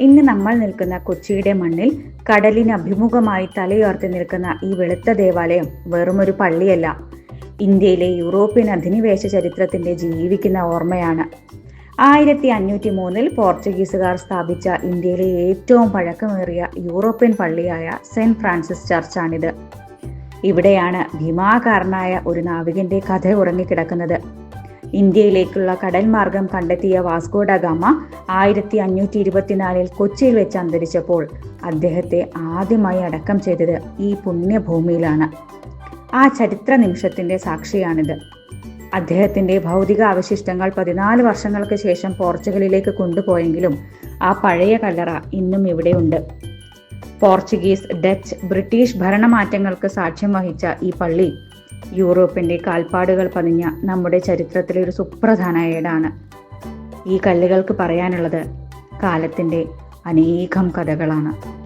ഇന്ന് നമ്മൾ നിൽക്കുന്ന കൊച്ചിയുടെ മണ്ണിൽ കടലിന് അഭിമുഖമായി തലയുയർത്തി നിൽക്കുന്ന ഈ വെളുത്ത ദേവാലയം വെറുമൊരു പള്ളിയല്ല. ഇന്ത്യയിലെ യൂറോപ്യൻ അധിനിവേശ ചരിത്രത്തിന്റെ ജീവിക്കുന്ന ഓർമ്മയാണ്. ആയിരത്തി അഞ്ഞൂറ്റി മൂന്നിൽ പോർച്ചുഗീസുകാർ സ്ഥാപിച്ച ഇന്ത്യയിലെ ഏറ്റവും പഴക്കമേറിയ യൂറോപ്യൻ പള്ളിയായ സെന്റ് ഫ്രാൻസിസ് ചർച്ചാണിത്. ഇവിടെയാണ് ഭീമാകാരനായ ഒരു നാവികന്റെ കഥ ഉറങ്ങിക്കിടക്കുന്നത്. ഇന്ത്യയിലേക്കുള്ള കടൽ മാർഗം കണ്ടെത്തിയ വാസ്കോഡഗാമ ആയിരത്തി അഞ്ഞൂറ്റി ഇരുപത്തിനാലിൽ കൊച്ചിയിൽ വെച്ച് അന്തരിച്ചപ്പോൾ അദ്ദേഹത്തെ ആദ്യമായി അടക്കം ചെയ്തത് ഈ പുണ്യഭൂമിയിലാണ്. ആ ചരിത്ര നിമിഷത്തിന്റെ സാക്ഷിയാണിത്. അദ്ദേഹത്തിന്റെ ഭൗതിക അവശിഷ്ടങ്ങൾ പതിനാല് വർഷങ്ങൾക്ക് ശേഷം പോർച്ചുഗലിലേക്ക് കൊണ്ടുപോയെങ്കിലും ആ പഴയ കല്ലറ ഇന്നും ഇവിടെയുണ്ട് പോർച്ചുഗീസ് ഡച്ച് ബ്രിട്ടീഷ് ഭരണമാറ്റങ്ങൾക്ക് സാക്ഷ്യം വഹിച്ച ഈ പള്ളി യൂറോപ്പിന്റെ കാൽപ്പാടുകൾ പതിഞ്ഞ നമ്മുടെ ചരിത്രത്തിലെ ഒരു സുപ്രധാന ഏടാണ്. ഈ കല്ലുകൾക്ക് പറയാനുള്ളത് കാലത്തിന്റെ അനേകം കഥകളാണ്.